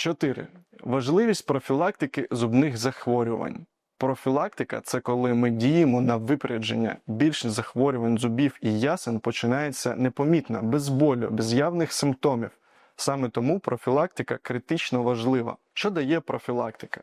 4. Важливість профілактики зубних захворювань. Профілактика це коли ми діємо на випередження. Більшість захворювань зубів і ясен починається непомітно, без болю, без явних симптомів. Саме тому профілактика критично важлива. Що дає профілактика?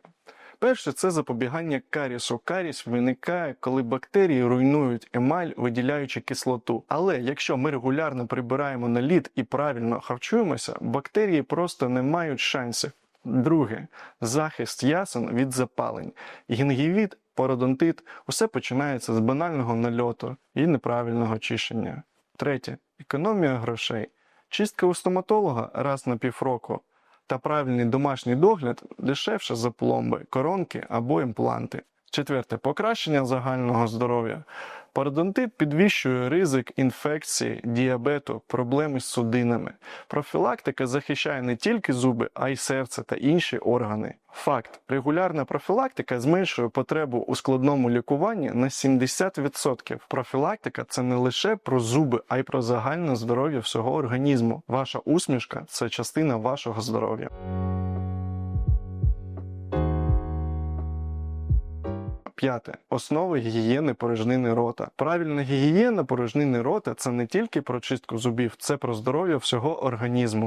Перше, це запобігання карісу. Каріс виникає, коли бактерії руйнують емаль, виділяючи кислоту. Але якщо ми регулярно прибираємо наліт і правильно харчуємося, бактерії просто не мають шансів. Друге захист ясен від запалень. Гінгівіт, пародонтит усе починається з банального нальоту і неправильного чищення. Третє економія грошей. Чистка у стоматолога раз на півроку та правильний домашній догляд дешевше за пломби, коронки або імпланти. Четверте покращення загального здоров'я. Пародонтит підвищує ризик інфекції, діабету, проблеми з судинами. Профілактика захищає не тільки зуби, а й серце та інші органи. Факт: регулярна профілактика зменшує потребу у складному лікуванні на 70%. Профілактика це не лише про зуби, а й про загальне здоров'я всього організму. Ваша усмішка це частина вашого здоров'я. П'яте основи гігієни порожнини рота. Правильна гігієна порожнини рота це не тільки про чистку зубів, це про здоров'я всього організму.